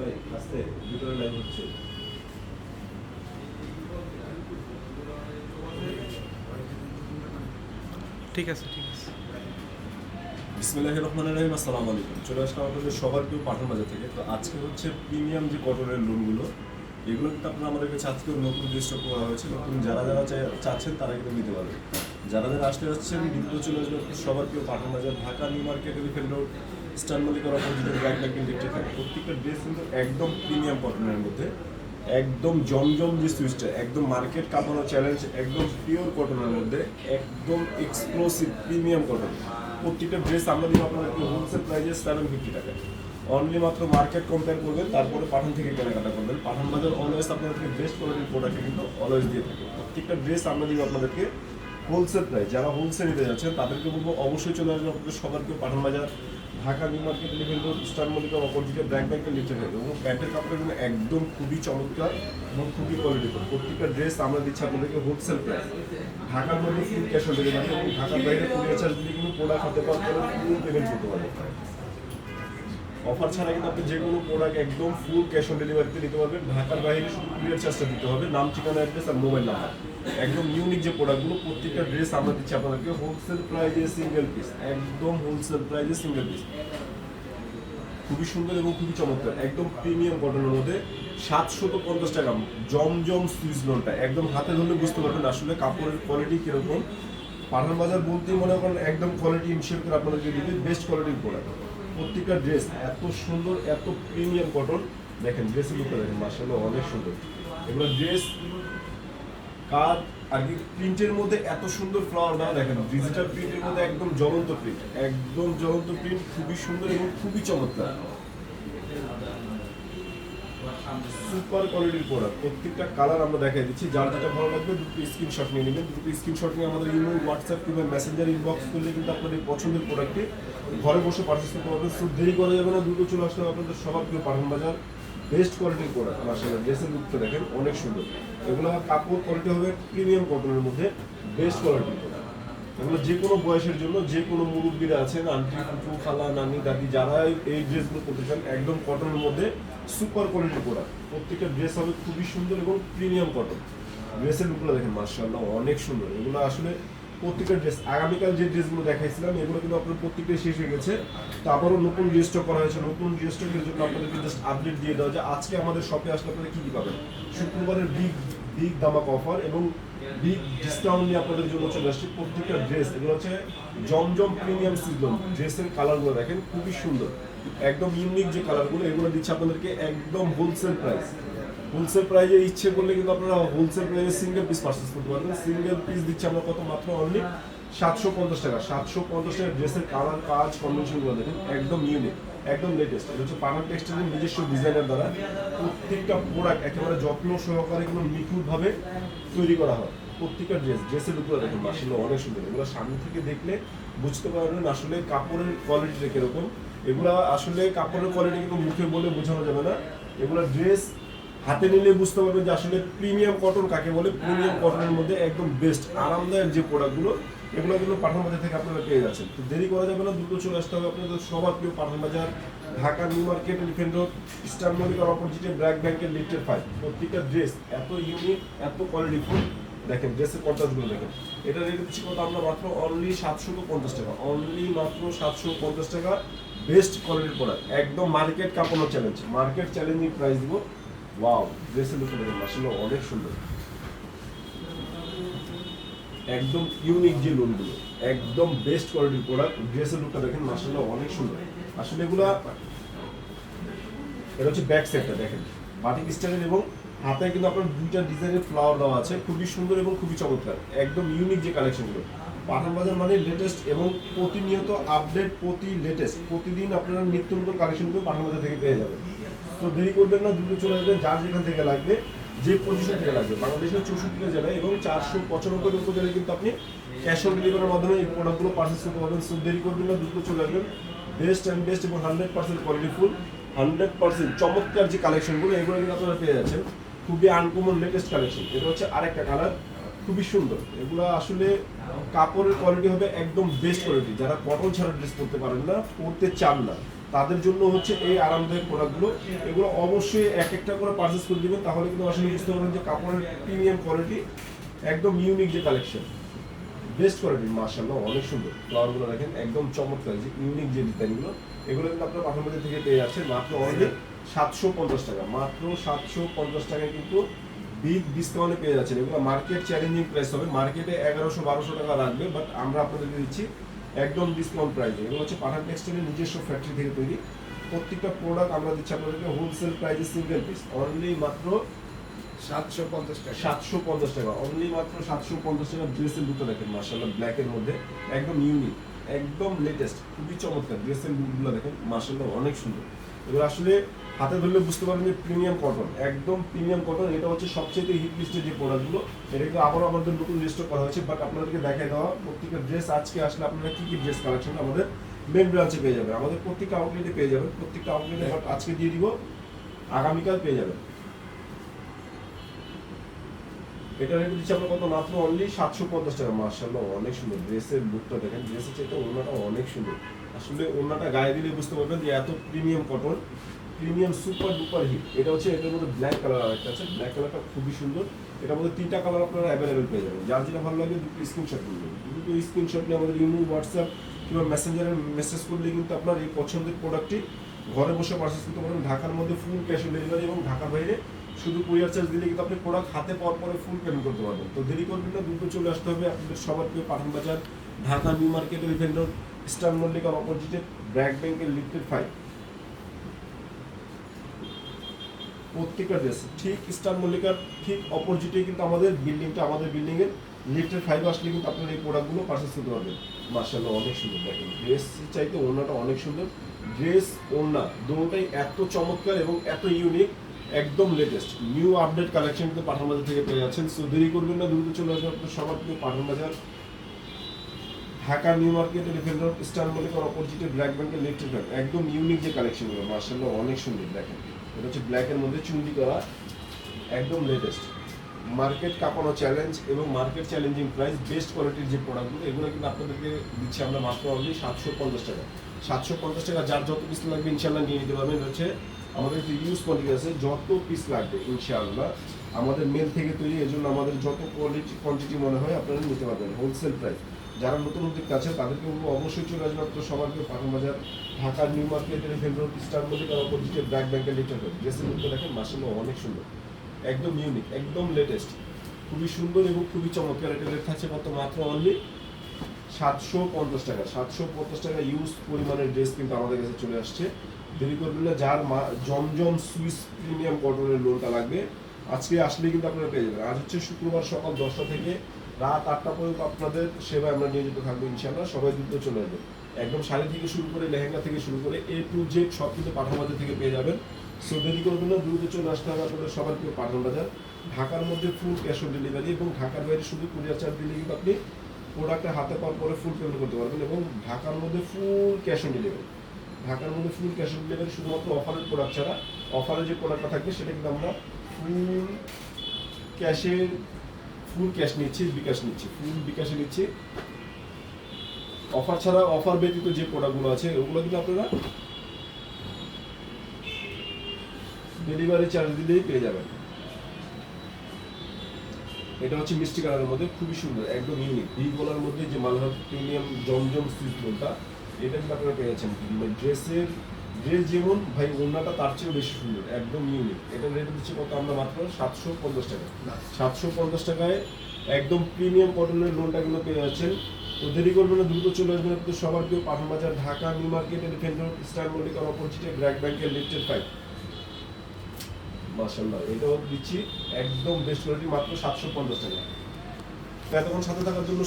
ভাই আস্তে ভিতরে লাইভ হচ্ছে। ঠিক আছে ঠিক আছে। বিসমিল্লাহ রহমান রহিম আসসালামু আলাইকুম। চলে আসলাম আপনাদের সবার কেউ পাঠান বাজার থেকে। তো আজকে হচ্ছে প্রিমিয়াম যে কটনের লোনগুলো এগুলো কিন্তু আপনারা আমাদের কাছে আজকে নতুন রেজিস্টার করা হয়েছে। নতুন যারা যারা চাচ্ছেন তারা কিন্তু নিতে পারবে যারা যারা আসতে যাচ্ছেন দ্বিতীয় চলে আসবে আপনার সবার প্রিয় Pathan Bazar, Dhaka, New Market, Elephant Road Star মল্লিকার অপোজিটে ব্র্যাক ব্যাক ইন্ডেক্টে থাকে। প্রত্যেকটা ড্রেস কিন্তু একদম প্রিমিয়াম কটনের মধ্যে। একদম জমজম যে সুইচটা, একদম মার্কেট কাঁপানো চ্যালেঞ্জ একদম পিওর কটনের মধ্যে, একদম এক্সক্লুসিভ প্রিমিয়াম কটন প্রত্যেকটা ড্রেস আমরা দিব আপনাদেরকে হোলসেল প্রাইসে সেভেন ফিফটি টাকা অনলি মাত্র মার্কেট কম্পেয়ার করবেন, তারপরে পাঠান থেকে কেনাকাটা করবেন। পাঠান বাজার অলওয়েজ আপনাদেরকে বেস্ট কোয়ালিটির প্রোডাক্ট কিন্তু অলওয়েজ দিয়ে থাকে। প্রত্যেকটা ড্রেস আমরা দিব আপনাদেরকে হোলসেল প্রাইস যারা হোলসেল নিতে যাচ্ছেন তাদেরকে বলব অবশ্যই চলে আসবেন আপনাদের সবার কেউ Pathan Bazar, Dhaka New Market Elephant Road Star মল্লিকার অপরদিকে ব্র্যাক ব্যাংকের নিচে থাকে এবং প্যান্টের জন্য একদম খুবই চমৎকার এবং খুবই কোয়ালিটিফুল প্রত্যেকটা ড্রেস আমরা দিচ্ছি আপনাদেরকে হোলসেল প্রাইস ঢাকার মধ্যে ফুল ক্যাশ অন ডেলিভারি এবং ঢাকার বাইরে কুরিয়ার চার্জ দিলে কিন্তু প্রোডাক্ট হাতে পরে ফুল পেমেন্ট করতে পারবেন। অফার ছাড়া কিন্তু আপনি যে কোনো প্রোডাক্ট একদম ফুল ক্যাশ অন ডেলিভারিতে নিতে পারবেন। ঢাকার বাইরে শুধু কুরিয়ার চার্জটা দিতে হবে। নাম, ঠিকানা অ্যাড্রেস আর মোবাইল নাম্বার একদম ইউনিক যে প্রোডাক্টগুলো প্রত্যেকটা ড্রেস আমরা দিচ্ছি আপনাদেরকে। হোলসেল প্রাইজে সিঙ্গেল পিস একদম হোলসেল প্রাইজে সিঙ্গেল পিস খুবই সুন্দর এবং খুবই চমৎকার। একদম প্রিমিয়াম কটনের মধ্যে সাতশত পঞ্চাশ টাকা জমজম সুইচ লোনটা একদম হাতে ধরলে বুঝতে পারবেন আসলে কাপড়ের কোয়ালিটি কীরকম। পাঠান বাজার বলতেই মনে করেন একদম কোয়ালিটি ইনশিওর করে আপনাদেরকে দিবে। বেস্ট কোয়ালিটির প্রোডাক্ট প্রত্যেকটা ড্রেস এত সুন্দর, এত প্রিমিয়াম কটন দেখেন ড্রেসের লুকটা দেখেন মার্শাল্লাহ অনেক সুন্দর। এগুলো ড্রেস কাজ, আর কি প্রিন্টের মধ্যে এত সুন্দর ফ্লাওয়ার না দেখেন ডিজিটাল প্রিন্টের মধ্যে একদম জ্বলন্ত প্রিন্ট একদম জ্বলন্ত প্রিন্ট খুবই সুন্দর এবং খুবই চমৎকার। সুপার কোয়ালিটির প্রোডাক্ট প্রত্যেকটা কালার আমরা দেখাই দিচ্ছি। যার যেটা ভালো লাগবে, দুটো স্ক্রিনশট নিয়ে নেবেন। দুটো স্ক্রিনশট নিয়ে আমাদের ইমেল হোয়াটসঅ্যাপ কিংবা মেসেঞ্জার ইনবক্স করলে কিন্তু আপনাদের পছন্দের প্রোডাক্টটি ঘরে বসে পারচেস করতে পারবেন। শুধু দেরি করা যাবে না, দ্রুত চলে আসলে আপনাদের সবার প্রিয় পাঠান বাজার। বেস্ট কোয়ালিটির প্রোডাক্ট মাসাল্লাহ ড্রেসের লুকটা দেখেন, অনেক সুন্দর। এগুলো কাপড় কোয়ালিটি হবে প্রিমিয়াম কটনের মধ্যে বেস্ট কোয়ালিটির এগুলো যে কোনো বয়সের জন্য যে কোনো মুরব্বীরা আছেন, আন্টি, ফুফু, খালা, নানি, দাদি, যারা এই ড্রেসগুলো করতে চান, একদম কটনের মধ্যে সুপার কোয়ালিটির প্রোডাক্ট প্রত্যেকটা ড্রেস হবে খুবই সুন্দর এবং প্রিমিয়াম কটন ড্রেসের লুকগুলো দেখেন মার্শাল্লাহ অনেক সুন্দর। এগুলো আসলে প্রত্যেকটা ড্রেস আগামীকাল যে ড্রেসগুলো দেখাইছিলাম, এগুলো কিন্তু আপনার প্রত্যেকটাই শেষ হয়ে গেছে। তো আবারও নতুন রেজিস্টার করা হয়েছে। নতুন রেজিস্টারের জন্য আপনাদেরকে জাস্ট আপডেট দিয়ে দেওয়া যে আজকে আমাদের শপে আসলে আপনারা কী কী পাবেন? শুক্রবারের বিগ বিগ দামাক অফার এবং বিগ ডিসকাউন্ট নিয়ে আপনাদের জন্য চলে আসছে প্রত্যেকটা ড্রেস এগুলো হচ্ছে জমজম প্রিমিয়াম সিজন ড্রেসের কালারগুলো দেখেন, খুবই সুন্দর। একদম ইউনিক যে কালারগুলো এগুলো দিচ্ছে আপনাদেরকে একদম হোলসেল প্রাইস হোলসেল প্রাইজে ইচ্ছে করলে কিন্তু আপনারা হোলসেল প্রাইজে সিঙ্গেল পিস পারচেস করতে পারবেন। সিঙ্গেল পিস দিচ্ছে আমরা কত মাত্র অনলি সাতশো পঞ্চাশ টাকা। সাতশো পঞ্চাশ টাকা ড্রেসের কালার কাজ কম্বিনেশনগুলো দেখেন, একদম ইউনিক একদম লেটেস্ট এটা হচ্ছে পানার টেক্সটাইলের নিজস্ব ডিজাইনের দ্বারা প্রত্যেকটা প্রোডাক্ট একেবারে যত্ন সহকারে কিন্তু নিখুঁতভাবে তৈরি করা হয়। প্রত্যেকটা ড্রেস ড্রেসের উপরে দেখেন মাসিল অনেক সুন্দর। এগুলো সামনে থেকে দেখলে বুঝতে পারবেন আসলে কাপড়ের কোয়ালিটিটা কীরকম। এগুলো আসলে কাপড়ের কোয়ালিটি কিন্তু মুখে বলে বোঝানো যাবে না। এগুলো ড্রেস হাতে নিলে বুঝতে পারবেন যে আসলে প্রিমিয়াম কটন কাকে বলে? প্রিমিয়াম কটনের মধ্যে একদম বেস্ট আরামদায়ক যে প্রোডাক্টগুলো এগুলো কিন্তু পাঠান বাজার থেকে আপনারা পেয়ে যাচ্ছেন। তো দেরি করা যাবে না, দ্রুত চলে আসতে হবে আপনাদের সবার প্রিয় Pathan Bazar, Dhaka New Market Elephant Road Star মল্লিকার অপোজিটে ব্র্যাক ব্যাংকের লিফটের ফাইভ প্রত্যেকটা ড্রেস এত ইউনিক এত কোয়ালিটিফুল দেখেন ড্রেসের কন্ট্রাস্টগুলো দেখেন। এটা রেট দিচ্ছি কত? আমরা মাত্র অনলি সাতশো পঞ্চাশ টাকা। অনলি মাত্র সাতশো পঞ্চাশ টাকা। বেস্ট কোয়ালিটির প্রোডাক্ট একদম মার্কেট কাঁপানো চ্যালেঞ্জ মার্কেট চ্যালেঞ্জিং প্রাইস দিব। ওয়াও ড্রেসের লুকটা দেখেন মাসাল্লাহ অনেক সুন্দর। একদম ইউনিক যে লোনগুলো একদম বেস্ট কোয়ালিটির প্রোডাক্ট ড্রেসের লুকটা দেখেন মাসাল্লাহ অনেক সুন্দর। আসলে এগুলা, এটা হচ্ছে ব্যাক সাইডটা দেখেন। বাটিক স্টাইলের এবং হাতে কিন্তু আপনার দুইটা ডিজাইনের ফ্লাওয়ার দেওয়া আছে। খুবই সুন্দর এবং খুবই চমৎকার। একদম ইউনিক যে কালেকশনগুলো পাঠান বাজার মানে লেটেস্ট এবং প্রতিনিয়ত আপডেট প্রতি লেটেস্ট প্রতিদিন আপনারা নিত্য নতুন কালেকশনগুলো পাঠান বাজার থেকে পেয়ে যাবেন। তো দেরি করবেন না, দ্রুত চলে আসবেন, যার যেখান থেকে লাগবে, যে পজিশন থেকে লাগবে। বাংলাদেশের চৌষট্টিটা জেলায় এবং চারশো পঁচানব্বই উপজেলায় কিন্তু আপনি ক্যাশ অন ডেলিভারির মাধ্যমে এই প্রোডাক্টগুলো পারচেস করতে পারবেন। সো দেরি করবেন না, দ্রুত চলে আসবেন। বেস্ট অ্যান্ড বেস্ট এবং হান্ড্রেড পার্সেন্ট কোয়ালিটিফুল হান্ড্রেড পার্সেন্ট চমৎকার যে কালেকশনগুলো এগুলো কিন্তু আপনারা পেয়ে যাচ্ছেন। খুবই আনকমন লেটেস্ট কালেকশন এটা হচ্ছে আরেকটা কালার খুবই সুন্দর। এগুলো আসলে কাপড়ের কোয়ালিটি হবে একদম বেস্ট কোয়ালিটি যারা কটন ছাড়া ড্রেস পরতে পারেন না, পরতে চান না। তাদের জন্য হচ্ছে এই আরামদায়ক প্রোডাক্টগুলো। এগুলো অবশ্যই এক একটা করে পারচেস করে দিবেন, তাহলে কিন্তু আসলে বুঝতে পারবেন যে কাপড়ের প্রিমিয়াম কোয়ালিটি একদম ইউনিক যে কালেকশন বেস্ট কোয়ালিটি মার্শাল্লাহ অনেক সুন্দর। ফ্লাওয়ারগুলো দেখেন, একদম চমৎকার, যে ইউনিক যে ডিজাইনগুলো এগুলো কিন্তু আপনার পাঠানবাড়ি থেকে পেয়ে যাচ্ছেন মাত্র অনলি সাতশো পঞ্চাশ টাকা। মাত্র সাতশো পঞ্চাশ টাকায় কিন্তু বিগ ডিসকাউন্টে পেয়ে যাচ্ছেন। এগুলো মার্কেট চ্যালেঞ্জিং প্রাইস হবে। মার্কেটে এগারোশো বারোশো টাকা লাগবে বাট আমরা আপনাদেরকে দিচ্ছি একদম ডিসকাউন্ট প্রাইসে এগুলো হচ্ছে পাঠান টেক্সটাইলের নিজস্ব ফ্যাক্টরি থেকে তৈরি। প্রত্যেকটা প্রোডাক্ট আমরা দিচ্ছি আপনাদেরকে হোলসেল প্রাইসে সিঙ্গেল পিস অনলি মাত্র সাতশো পঞ্চাশ টাকা। সাতশো পঞ্চাশ টাকা। অনলি মাত্র সাতশো পঞ্চাশ টাকা ড্রেসের দুটো দেখেন মার্শাল্লাহ ব্ল্যাকের মধ্যে। একদম ইউনিক একদম লেটেস্ট খুবই চমৎকার ড্রেসের লুকগুলো দেখেন মার্শাল্লাহ অনেক সুন্দর। এবার আসলে হাতে ধরলে বুঝতে পারবেন যে প্রিমিয়াম কটন একদম প্রিমিয়াম কটন এটা হচ্ছে সবচেয়ে হিট লিস্টের যে প্রোডাক্টগুলো এটা কিন্তু আবারও আমাদের নতুন লিস্টও করা হয়েছে বাট আপনাদেরকে দেখাই দেওয়া, প্রত্যেকটা ড্রেস আজকে আসলে আপনারা কি কি ড্রেস কালেকশন আমাদের মেন ব্রাঞ্চে পেয়ে যাবেন। আমাদের প্রত্যেকটা আউটলেটে পেয়ে যাবেন, প্রত্যেকটা আউটলেটে বাট আজকে দিয়ে দিব, আগামীকাল পেয়ে যাবেন। এটা রেট দিচ্ছি আমরা কত? মাত্র অনলি সাতশো পঞ্চাশ টাকা মার্শাল্লাহ অনেক সুন্দর। ড্রেসের লুকটা দেখেন ড্রেসের চাইতে ওনাটা অনেক সুন্দর। আসলে ওনাটা গায়ে দিলে বুঝতে পারবেন যে এত premium cotton premium super duper hit. এটা হচ্ছে এটার মধ্যে ব্ল্যাক কালার একটা আছে। ব্ল্যাক কালারটা খুবই সুন্দর। এটার মধ্যে তিনটা কালার আপনারা অ্যাভেলেবেল পেয়ে যাবেন। যার যেটা ভালো লাগে দুটো স্ক্রিনশট করবেন দুটো স্ক্রিনশট নিয়ে আমাদের ইমেল হোয়াটসঅ্যাপ কিংবা মেসেঞ্জারে মেসেজ করলে কিন্তু আপনার এই পছন্দের প্রোডাক্টটি ঘরে বসে পারচেস করতে পারেন। ঢাকার মধ্যে ফুল ক্যাশ অন ডেলিভারি এবং ঢাকার বাইরে শুধু কুরিয়ার চার্জ দিলে কিন্তু আপনি প্রোডাক্ট হাতে পাওয়ার পরে ফুল পেমেন্ট করতে পারবেন। তো দেরি করবেন না, দ্রুত চলে আসতে হবে আপনাদের সবার প্রিয় Pathan Bazar, Dhaka new market event road eastern মল্লিকার অপোজিটে ব্র্যাক ব্যাংকের লিফটেড ফাইভ প্রত্যেকটা ড্রেস ঠিক স্টার মল্লিকার ঠিক অপোজিটে কিন্তু আমাদের বিল্ডিংটা, আমাদের বিল্ডিংয়ের লিফটের ফাইভ আসলে কিন্তু আপনারা এই প্রোডাক্টগুলো পারচেস করতে পারবেন। মার্শাল্লাহ অনেক সুন্দর। দেখেন ড্রেস চাইতে ওড়নাটা অনেক সুন্দর। ড্রেস ওড়না দুটোটাই এত চমৎকার এবং এত ইউনিক একদম লেটেস্ট নিউ আপডেট কালেকশন কিন্তু পাঠান বাজার থেকে পেয়ে যাচ্ছেন। সো দেরি করবেন না, দ্রুত চলে আসবেন আপনার সবার প্রিয় Pathan Bazar. Dhaka new market road star মল্লিকার অপোজিটে ব্ল্যাক ব্যাংকের লিফটেড একদম ইউনিক যে কালেকশনগুলো মার্শাল্লাহ অনেক সুন্দর। দেখেন এটা হচ্ছে ব্ল্যাকের মধ্যে চুন্ডি করা একদম লেটেস্ট মার্কেট কাঁপানো চ্যালেঞ্জ এবং মার্কেট চ্যালেঞ্জিং প্রাইস বেস্ট কোয়ালিটির যে প্রোডাক্টগুলো এগুলো কিন্তু আপনাদেরকে দিচ্ছি আমরা মাত্র অনলি সাতশো পঞ্চাশ টাকা। সাতশো পঞ্চাশ টাকা, যার যত পিস লাগবে ইনশাল্লাহ নিয়ে নিতে পারবেন। হচ্ছে আমাদের যে ইউজ কোয়ালিটি আছে, যত পিস লাগবে ইনশাআল্লাহ, আমাদের মেল থেকে তৈরি এই জন্য আমাদের যত কোয়ালিটি কোয়ান্টিটি মনে হয়, আপনারা নিতে পারবেন হোলসেল প্রাইস যারা নতুন উদ্যোগ আছে তাদেরকে বলব, অবশ্যই চলে আসবে আপনার সবার প্রিয় পাঠান বাজার, ঢাকার নিউ মার্কেটের ভেন্ডর স্টার মল্লিকার অপোজিটে ব্ল্যাক ব্যাংকের লিটার ড্রেসের মধ্যে দেখেন মাসাল্লাহ অনেক সুন্দর, একদম ইউনিক একদম লেটেস্ট খুবই সুন্দর এবং খুবই চমৎকার এটা রেট থাকছে কত মাত্র অনলি সাতশো পঞ্চাশ টাকা, সাতশো পঞ্চাশ টাকা ইউজ পরিমাণের ড্রেস কিন্তু আমাদের কাছে চলে আসছে। দেরি করবেন না, যার মা, জমজম সুইস প্রিমিয়াম কটনের লোনটা লাগবে। আজকে আসলে কিন্তু আপনারা পেয়ে যাবেন। আজ হচ্ছে শুক্রবার সকাল দশটা থেকে রাত আটটা পর্যন্ত আপনাদের সেবায় আমরা নিয়োজিত থাকব ইনশাল্লাহ সবাই দ্রুত চলে আসবেন একদম শাড়ি থেকে শুরু করে লেহেঙ্গা থেকে শুরু করে এ টু জেড সব কিন্তু পাঠান বাজার থেকে পেয়ে যাবেন। সো দেরি করবেন না, দ্রুত চলে আসতে হবে আপনাদের সবার প্রিয় পাঠান বাজার। ঢাকার মধ্যে ফুল ক্যাশ অন ডেলিভারি এবং ঢাকার বাইরে শুধু কুরিয়ার চার্জ দিলে কিন্তু আপনি প্রোডাক্টটা হাতে পাওয়ার পরে ফুল পেমেন্ট করতে পারবেন এবং ঢাকার মধ্যে ফুল ক্যাশ অন ডেলিভারি ঢাকার মধ্যে ফুল ক্যাশ অন ডেলিভারি শুধুমাত্র অফারের প্রোডাক্ট ছাড়া অফারে যে প্রোডাক্টটা থাকবে সেটা কিন্তু আমরা ফুল ক্যাশের ফুল ক্যাশ নিচ্ছি, বিকাশ নিচ্ছি। ফুল বিকাশে নিচ্ছি। অফার ছাড়া, অফার ব্যতীত যে প্রোডাক্টগুলো আছে, ওগুলো কিন্তু আপনারা ডেলিভারি চার্জ দিলেই পেয়ে যাবেন। এটা হচ্ছে মিষ্টি কালারের মধ্যে, খুবই সুন্দর, একদম ইউনিক ভি গোলার মধ্যে যে মালহার প্রিমিয়াম জমজম সুইচ এটা কিন্তু আপনারা পেয়েছেন ড্রেসের ড্রেস যেমন ভাই ওড়নাটা তার চেয়েও বেশি সুন্দর, একদম ইউনিক এটা রেট দিচ্ছি কত আমরা মাত্র? সাতশো পঞ্চাশ টাকা। সাতশো পঞ্চাশ টাকায় একদম প্রিমিয়াম কটনের লোনটা কিন্তু পেয়ে যাচ্ছেন। তো দেরি করবেন না, দ্রুত চলে আসবেন আপনি সবার কেউ Pathan Bazar, Dhaka, new market elephant road star মল্লিকার অপোজিটে ব্র্যাক ব্যাংকের লিফটেড ফাইভ মাশাল্লাহ এটাও দিচ্ছি, একদম বেস্ট কোয়ালিটি মাত্র সাতশো পঞ্চাশ টাকা। এতক্ষণ সাথে থাকার জন্য